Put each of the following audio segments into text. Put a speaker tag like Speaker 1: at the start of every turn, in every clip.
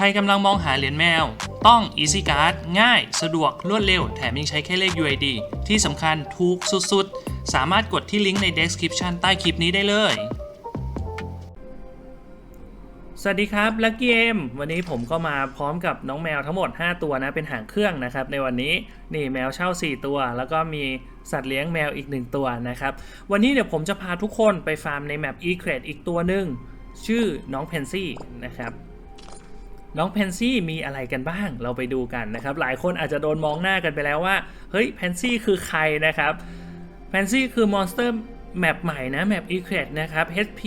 Speaker 1: ใครกำลังมองหาเหรียญแมว ต้อง Easy Card ง่าย สะดวกรวดเร็ว แถมยังใช้แค่เลข UID ที่สำคัญถูกสุดๆ สามารถกดที่ลิงก์ใน description ใต้คลิปนี้ได้เลย สวัสดีครับลักกี้เอมวันนี้ผมก็มาพร้อมกับน้องแมวทั้งหมด 5 ตัวนะ เป็นหางเครื่องนะครับ ในวันนี้นี่แมวเช่า 4 ตัว แล้วก็มีสัตว์เลี้ยงแมวอีก 1 ตัวนะครับ วันนี้เดี๋ยวผมจะพาทุกคนไปฟาร์มในแมป e c r e อีกตัวหนึ่งชื่อน้องเพนซี่นะครับ น้องเพนซี่มีอะไรกันบ้าง เราไปดูกันนะครับ หลายคนอาจจะโดนมองหน้ากันไปแล้วว่า เฮ้ยเพนซี่คือใครนะครับเพนซี่คือมอนสเตอร์แมปใหม่นะแมป e c r e d นะครับ HP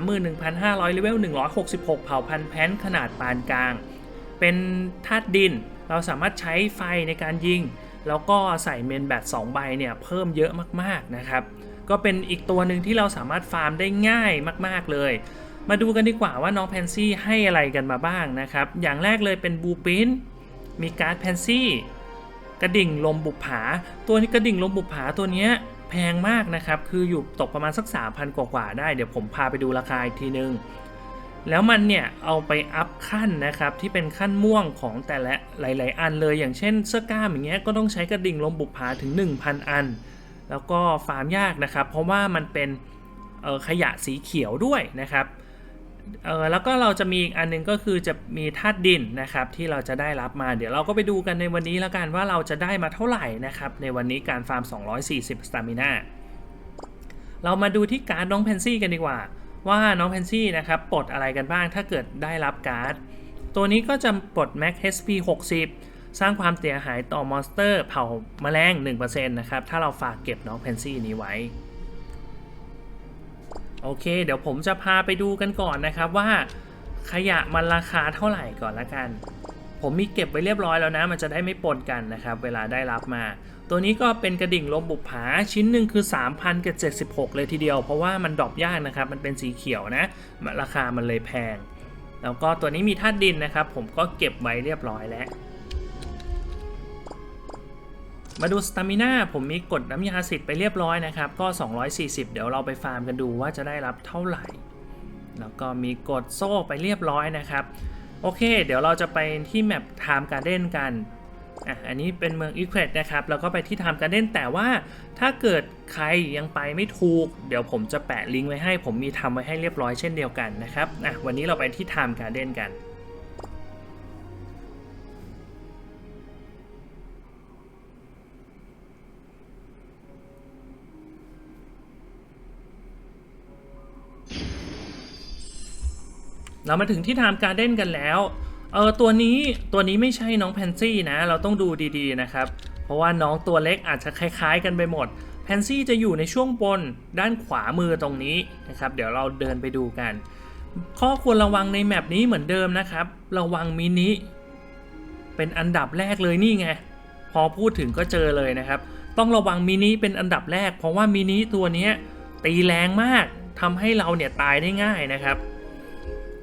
Speaker 1: 631,500เลเวล166 เผ่าพันธุ์แพนขนาดปานกลาง เป็นธาตุดิน เราสามารถใช้ไฟในการยิง แล้วก็ใส่เมนแบต2ใบเนี่ย เพิ่มเยอะมากๆนะครับ ก็เป็นอีกตัวหนึ่งที่เราสามารถฟาร์มได้ง่ายมาก ๆเลย มาดูกันดีกว่าว่าน้องแพนซี่ให้อะไรกันมาบ้างนะครับ อย่างแรกเลยเป็นบูปินมีการ์ดแพนซี่กระดิ่งลมบุปผา ตัวนี้กระดิ่งลมบุปผาตัวนี้แพงมากนะครับ คืออยู่ตกประมาณสัก 3,000กว่าได้ เดี๋ยวผมพาไปดูราคาอีกทีนึง แล้วมันเนี่ย เอาไปอัพขั้นนะครับ ที่เป็นขั้นม่วงของแต่ละหลาย ๆ อันเลย อย่างเช่นเสื้อกล้ามอย่างเงี้ยก็ต้องใช้กระดิ่งลมบุปผาถึง 1,000 อัน แล้วก็ฟาร์มยากนะครับ เพราะว่ามันเป็นขยะสีเขียวด้วยนะครับ เออแล้วก็เราจะมีอีกอันหนึงก็คือจะมีธาตุดินนะครับที่เราจะได้รับมา เดี๋ยวเราก็ไปดูกันในวันนี้แล้วกันว่าเราจะได้มาเท่าไหร่นะครับในวันนี้การฟาร์ม 240 สตามิน่าเรามาดูที่การ์ดน้องเพนซี่กันดีกว่า ว่าน้องเพนซี่นะครับปลดอะไรกันบ้างถ้าเกิดได้รับการ์ด ตัวนี้ก็จะปลด Max HP 60 สร้างความเสียหายต่อมอนสเตอร์ เผ่าแมลง 1%นะครับถ้าเราฝากเก็บน้องเพนซี่นี้ไว้ โอเค เดี๋ยวผมจะพาไปดูกันก่อนนะครับว่าขยะมันราคาเท่าไหร่ก่อนละกัน ผมมีเก็บไว้เรียบร้อยแล้วนะ มันจะได้ไม่ปนกันนะครับ เวลาได้รับมา ตัวนี้ก็เป็นกระดิ่งลมบุปผาชิ้นหนึ่งคือ 3,076 เลยทีเดียว เพราะว่ามันดรอปยากนะครับ มันเป็นสีเขียวนะ ราคามันเลยแพง แล้วก็ตัวนี้มีธาตุดินนะครับ ผมก็เก็บไว้เรียบร้อยแล้ว มาดูสตามิน่าผมมีกดน้ำยาสิทธิ์ไปเรียบร้อยนะครับ ก็ 240 เดี๋ยวเราไปฟาร์มกันดูว่าจะได้รับเท่าไหร่ แล้วก็มีกดโซ่ไปเรียบร้อยนะครับ โอเค เดี๋ยวเราจะไปที่แมป Time Garden กันอะอันนี้เป็นเมืองอีเควดนะครับ แล้วก็ไปที่ Time Garden แต่ว่าถ้าเกิดใครยังไปไม่ถูก เดี๋ยวผมจะแปะลิงก์ไว้ให้ ผมมีทำไว้ให้เรียบร้อยเช่นเดียวกันนะครับอะวันนี้เราไปที่ Time Garden กัน เรามาถึงที่ไทม์การเด้นกันแล้วเออตัวนี้ตัวนี้ไม่ใช่น้องแพนซี่นะ เราต้องดูดีๆนะครับ เพราะว่าน้องตัวเล็กอาจจะคล้ายๆ กันไปหมดแพนซี่จะอยู่ในช่วงบนด้านขวามือตรงนี้นะครับ เดี๋ยวเราเดินไปดูกัน ข้อควรระวังในแมปนี้เหมือนเดิมนะครับ ระวังมินิเป็นอันดับแรกเลยนี่ไง พอพูดถึงก็เจอเลยนะครับ ต้องระวังมินิเป็นอันดับแรก เพราะว่ามินิตัวนี้ตีแรงมากทำให้เราเนี่ยตายได้ง่ายนะครับ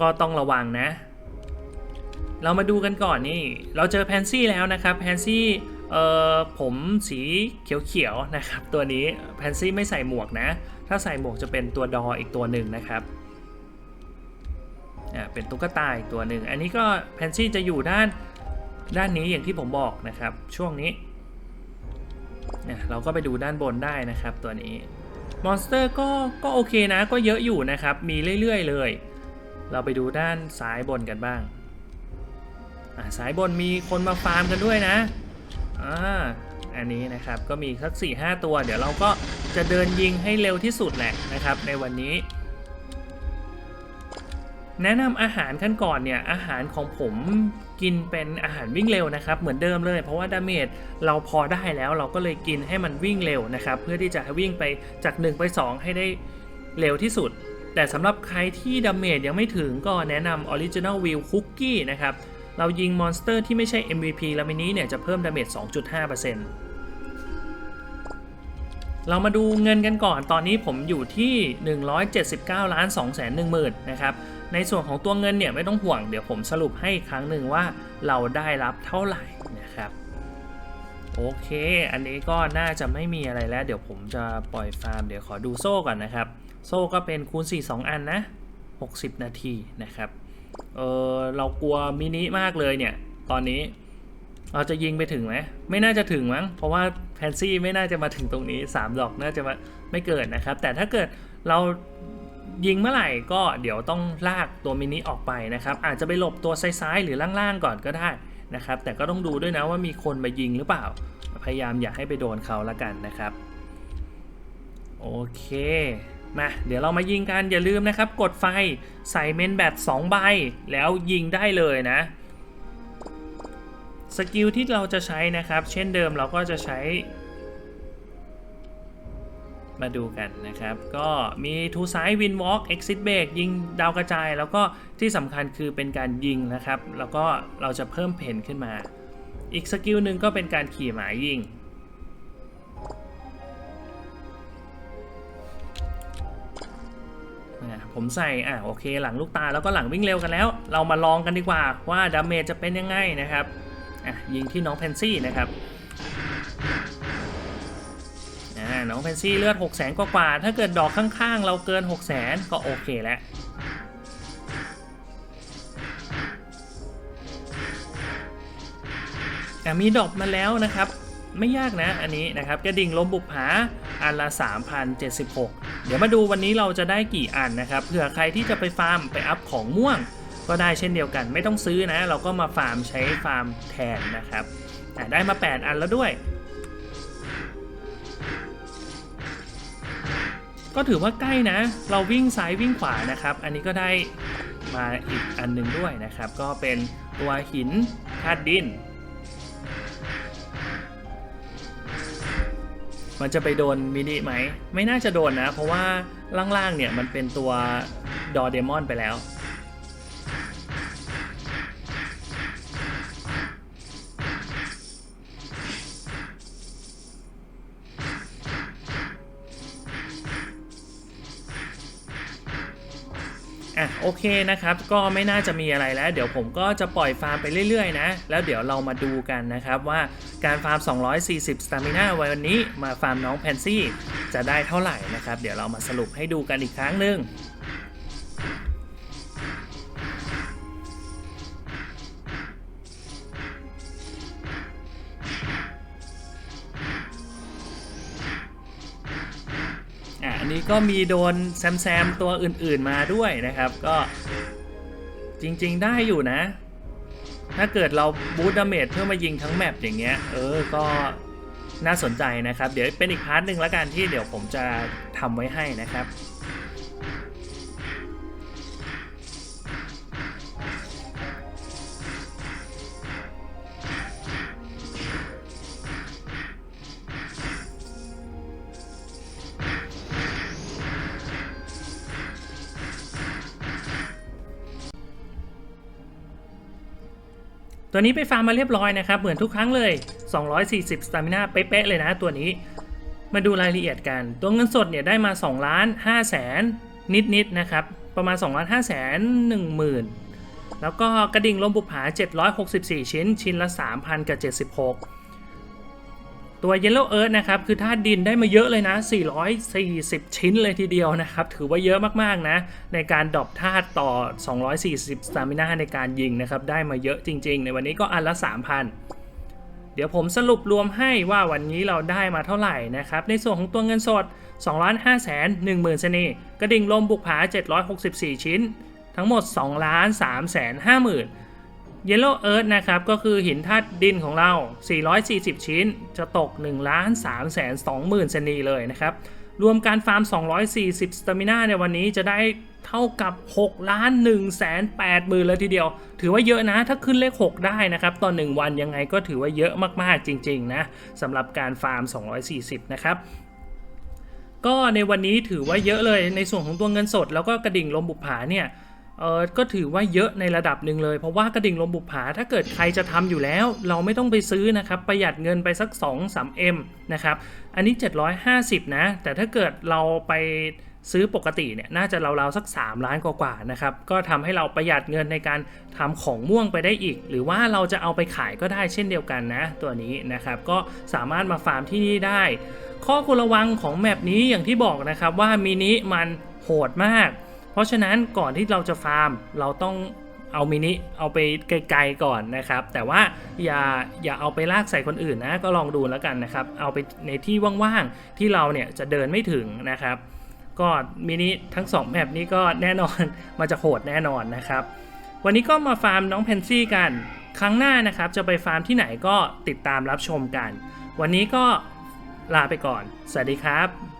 Speaker 1: ก็ต้องระวังนะ เรามาดูกันก่อนนี่ เราเจอแพนซี่แล้วนะครับแพนซี่เอ่อผมสีเขียวๆนะครับ ตัวนี้แพนซี่ไม่ใส่หมวกนะ ถ้าใส่หมวกจะเป็นตัวดออีกตัวหนึ่งนะครับอ่าเป็นตุ๊กตาอีกตัวหนึ่งอันนี้ก็แพนซี่จะอยู่ด้านด้านนี้อย่างที่ผมบอกนะครับ ช่วงนี้เนี่ยเราก็ไปดูด้านบนได้นะครับตัวนี้มอนสเตอร์ก็ก็โอเคนะก็เยอะอยู่นะครับ มีเรื่อยๆเลย เราไปดูด้านซ้ายบนกันบ้างอ่าซ้ายบนมีคนมาฟาร์มกันด้วยนะอ่าอันนี้นะครับก็มีสัก4 5ตัว เดี๋ยวเราก็จะเดินยิงให้เร็วที่สุดแหละนะครับ ในวันนี้ แนะนำอาหารขั้นก่อนเนี่ยอาหารของผมกินเป็นอาหารวิ่งเร็วนะครับ เหมือนเดิมเลย เพราะว่าดาเมจเราพอได้แล้วเราก็เลยกินให้มันวิ่งเร็วนะครับ เพื่อที่จะให้วิ่งไปจาก 1 ไป 2 ให้ได้เร็วที่สุด แต่สำหรับใครที่ดาเมจยังไม่ถึงก็แนะนำ Original View Cookie นะครับ เรายิงมอนสเตอร์ที่ไม่ใช่ MVP แล้วมินี้เนี่ยจะเพิ่มดาเมจ 2.5%เรามาดูเงินกันก่อนตอนนี้ผมอยู่ที่ 179ล้าน2 1หมื่นนะครับ ในส่วนของตัวเงินเนี่ยไม่ต้องห่วงเดี๋ยวผมสรุปให้อีกครั้งหนึ่งว่าเราได้รับเท่าไหร่นะครับโอเค อันนี้ก็น่าจะไม่มีอะไรแล้ว เดี๋ยวผมจะปล่อยฟาร์ม เดี๋ยวขอดูโซ่ก่อนนะครับ โซ่ก็เป็นคูณ 4 2 อันนะ 60 นาทีนะครับเออเรากลัวมินิมากเลยเนี่ย ตอนนี้เราจะยิงไปถึงไหมไม่น่าจะถึงมั้ง เพราะว่าแพนซี่ไม่น่าจะมาถึงตรงนี้ 3 ดอกน่าจะมาไม่เกิดนะครับ แต่ถ้าเกิดเรายิงเมื่อไหร่ก็เดี๋ยวต้องลากตัวมินิออกไปนะครับ อาจจะไปหลบตัวซ้ายๆหรือล่างๆก่อนก็ได้นะครับ แต่ก็ต้องดูด้วยนะว่ามีคนมายิงหรือเปล่า พยายามอย่าให้ไปโดนเขาละกันนะครับ โอเค มาเดี๋ยวเรามายิงกันอย่าลืมนะครับ กดไฟใส่เมนแบต2ใบ แล้วยิงได้เลยนะสกิลที่เราจะใช้นะครับ เช่นเดิมเราก็จะใช้ มาดูกันนะครับ ก็มีทูไซด์วินวอล์กเอ็กซิสเบรกยิงดาวกระจาย แล้วก็ที่สำคัญคือเป็นการยิงนะครับ แล้วก็เราจะเพิ่มเพนขึ้นมา อีกสกิลหนึ่งก็เป็นการขี่หมายยิง ผมใส่อะโอเค หลังลูกตาแล้วก็หลังวิ่งเร็วกันแล้ว เรามาลองกันดีกว่าว่าดาเมจจะเป็นยังไงนะครับอะยิงที่น้องเพนซี่นะครับอ่าน้องเพนซี่เลือด6 0 0 0 0กว่าถ้าเกิดดอกข้างๆ เราเกิน 6 0 0 0 0 0 ก็โอเคแล้วอะมีดอกมาแล้วนะครับ ไม่ยากนะอันนี้นะครับกระดิ่งลมบุกผาอันละ 3,076 เดี๋ยวมาดูวันนี้เราจะได้กี่อันนะครับเผื่อใครที่จะไปฟาร์มไปอัพของม่วง ก็ได้เช่นเดียวกัน ไม่ต้องซื้อนะ เราก็มาฟาร์มใช้ฟาร์มแทนนะครับได้มา 8 อันแล้วด้วย ก็ถือว่าใกล้นะ เราวิ่งซ้ายวิ่งขวานะครับ อันนี้ก็ได้มาอีกอันหนึ่งด้วยนะครับ ก็เป็นตัวหินธาตุดิน มันจะไปโดนมินิไหม ไม่น่าจะโดนนะ เพราะว่าล่างๆเนี่ยมันเป็นตัวดอเดมอนไปแล้ว โอเคนะครับ ก็ไม่น่าจะมีอะไรแล้ว เดี๋ยวผมก็จะปล่อยฟาร์มไปเรื่อยๆนะ แล้วเดี๋ยวเรามาดูกันนะครับว่าการฟาร์ม 240 สตามิน่าวันนี้มาฟาร์มน้องแพนซี่จะได้เท่าไหร่นะครับ เดี๋ยวเรามาสรุปให้ดูกันอีกครั้งหนึ่ง นี้ก็มีโดนแซมแซมตัวอื่นๆมาด้วยนะครับ ก็จริงๆได้อยู่นะ ถ้าเกิดเราบูตดาเมจเพื่อมายิงทั้งแมปอย่างเงี้ย เออก็น่าสนใจนะครับ เดี๋ยวเป็นอีกพาร์ทหนึ่งแล้วกันที่เดี๋ยวผมจะทำไว้ให้นะครับ ตัวนี้ไปฟาร์มมาเรียบร้อยนะครับ เหมือนทุกครั้งเลย 240 สตามิน่าเป๊ะเลยนะตัวนี้ มาดูรายละเอียดกัน ตัวเงินสดเนี่ยได้มา2ล้าน5แสนนิดๆนะครับ ประมาณ2ล้าน5แสน1หมื่นแล้วก็กระดิ่งลมบุผา 764 ชิ้น ชิ้นละ 3,000กับ76 ตัว Yellow Earth นะครับคือธาตุดินได้มาเยอะเลยนะ 440 ชิ้นเลยทีเดียวนะครับ ถือว่าเยอะมากๆนะ ในการดรอปธาตุต่อ 240 สตามิน่าในการยิงนะครับ ได้มาเยอะจริง ๆ ในวันนี้ก็อันละ 3,000 เดี๋ยวผมสรุปรวมให้ว่าวันนี้เราได้มาเท่าไหร่นะครับ ในส่วนของตัวเงินสด 2 5 1 0 0 0 0เสน่ห์กระดิ่งลมบุกผา 764 ชิ้น ทั้งหมด 2 3 5 0 0 0 0 Yellow Earth นะครับ ก็คือหินธาตุดินของเรา 440 ชิ้น จะตก1ล้าน3แสน2หมื่นเซนีเลยนะครับ รวมการฟาร์ม 240 สตามิน่าในวันนี้จะได้เท่ากับ 6 ล้าน1แสน8หมื่นเลยทีเดียว ถือว่าเยอะนะ ถ้าขึ้นเลข 6 ได้นะครับต่อ1วันยังไงก็ถือว่าเยอะมาก ๆ จริง ๆ นะสำหรับการฟาร์ม 240 นะครับก็ในวันนี้ถือว่าเยอะเลยในส่วนของตัวเงินสด แล้วก็กระดิ่งลมบุปผาเนี่ย เออก็ถือว่าเยอะในระดับหนึ่งเลย เพราะว่ากระดิ่งลมบุปผาถ้าเกิดใครจะทำอยู่แล้ว เราไม่ต้องไปซื้อนะครับประหยัดเงินไปสัก 2-3M นะครับอันนี้ 750 นะ แต่ถ้าเกิดเราไปซื้อปกติเนี่ยน่าจะราวๆสัก 3 ล้านกว่าๆนะครับก็ทำให้เราประหยัดเงินในการทำของม่วงไปได้อีก หรือว่าเราจะเอาไปขายก็ได้เช่นเดียวกันนะ ตัวนี้นะครับก็สามารถมาฟาร์มที่นี่ได้ ข้อควรระวังของแมปนี้อย่างที่บอกนะครับว่ามินิมันโหดมาก ราะฉะนั้นก่อนที่เราจะฟาร์มเราต้องเอามินิเอาไปไกลๆก่อนนะครับ แต่ว่าอย่าอย่าเอาไปลากใส่คนอื่นนะก็ลองดูแล้วกันนะครับ เอาไปในที่ว่างๆที่เราเนี่ยจะเดินไม่ถึงนะครับ ก็มินิทั้งสองแมปนี้ก็แน่นอนมาจะโหดแน่นอนนะครับ วันนี้ก็มาฟาร์มน้องเพนซี่กัน ครั้งหน้านะครับจะไปฟาร์มที่ไหนก็ติดตามรับชมกัน วันนี้ก็ลาไปก่อน สวัสดีครับ